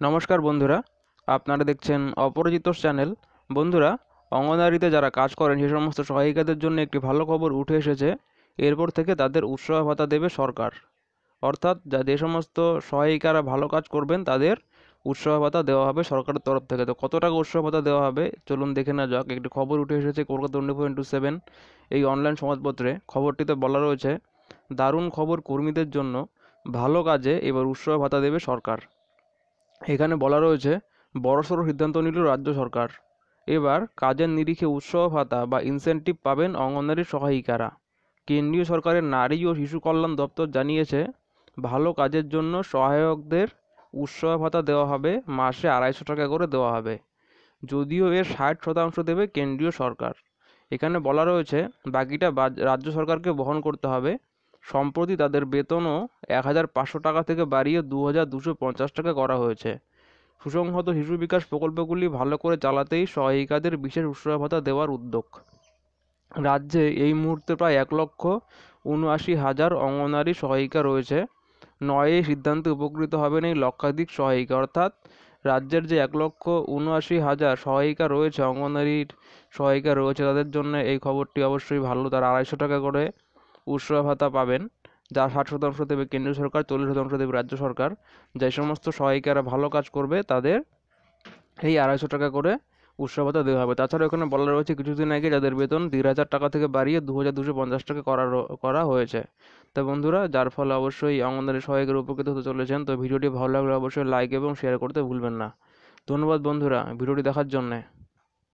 নমস্কার বন্ধুরা, আপনারা দেখছেন অপরাজিত চ্যানেল। বন্ধুরা, অঙ্গনওয়াড়িতে যারা কাজ করেন, সে সমস্ত সহায়িকাদের জন্য একটি ভালো খবর উঠে এসেছে। এরপর থেকে তাদের উৎসাহ ভাতা দেবে সরকার। অর্থাৎ যা যে সমস্ত সহায়িকারা ভালো কাজ করবেন, তাদের উৎসাহ ভাতা দেওয়া হবে সরকারের তরফ থেকে। তো কত টাকা উৎসাহ ভাতা দেওয়া হবে? চলুন দেখে নেওয়া যাক। একটি খবর উঠে এসেছে Kolkata twenty four into seven. এই অনলাইন সংবাদপত্রে খবরটিতে বলা রয়েছে, দারুণ খবর কর্মীদের জন্য ভালো কাজে এবার উৎসাহ ভাতা দেবে সরকার। এখানে বলা রয়েছে বড়সড় সিদ্ধান্ত নিল রাজ্য সরকার। এবার কাজের নিরিখে উৎসাহ ভাতা বা ইনসেনটিভ পাবেন অঙ্গনওয়াড়ি সহায়িকারা। কেন্দ্রীয় সরকারের নারী ও শিশু কল্যাণ দপ্তর জানিয়েছে, ভালো কাজের জন্য সহায়কদের উৎসাহ ভাতা দেওয়া হবে, মাসে আড়াইশো টাকা করে দেওয়া হবে। যদিও এর ষাট শতাংশ দেবে কেন্দ্রীয় সরকার। এখানে বলা রয়েছে, বাকিটা রাজ্য সরকারকে বহন করতে হবে। সম্প্রতি তাদের বেতনও এক হাজার পাঁচশো টাকা থেকে বাড়িয়ে দু হাজার দুশো পঞ্চাশ টাকা করা হয়েছে। সুসংহত শিশু বিকাশ প্রকল্পগুলি ভালো করে চালাতেই সহায়িকাদের বিশেষ উৎসাহ ভাতা দেওয়ার উদ্যোগ। রাজ্যে এই মুহূর্তে প্রায় এক লক্ষ উনআশি হাজার অঙ্গনারী সহায়িকা রয়েছে। নয় এই সিদ্ধান্তে উপকৃত হবেন এই লক্ষাধিক সহায়িকা। অর্থাৎ রাজ্যের যে এক লক্ষ উনআশি হাজার সহায়িকা রয়েছে, অঙ্গনারীর সহায়িকা রয়েছে, তাদের জন্য এই খবরটি অবশ্যই ভালো। তারা আড়াইশো টাকা করে উৎসাহ ভাতা পাবেন, যা ষাট শতাংশ দেবে কেন্দ্রীয় সরকার, চল্লিশ শতাংশ দেবে রাজ্য সরকার। যে সমস্ত সহায়িকারা ভালো কাজ করবে, তাদের এই আড়াইশো টাকা করে উৎসাহ ভাতা দেওয়া হবে। তাছাড়া এখানে বলা রয়েছে, কিছুদিন আগে যাদের বেতন দেড় হাজার টাকা থেকে বাড়িয়ে দু হাজার দুশো পঞ্চাশ টাকা করা করা হয়েছে। তো বন্ধুরা, যার ফলে অবশ্যই অঙ্গনওয়াড়ি সহায়কের উপকৃত হতে চলেছেন। তো ভিডিওটি ভালো লাগলে অবশ্যই লাইক এবং শেয়ার করতে ভুলবেন না। ধন্যবাদ বন্ধুরা, ভিডিওটি দেখার জন্যে।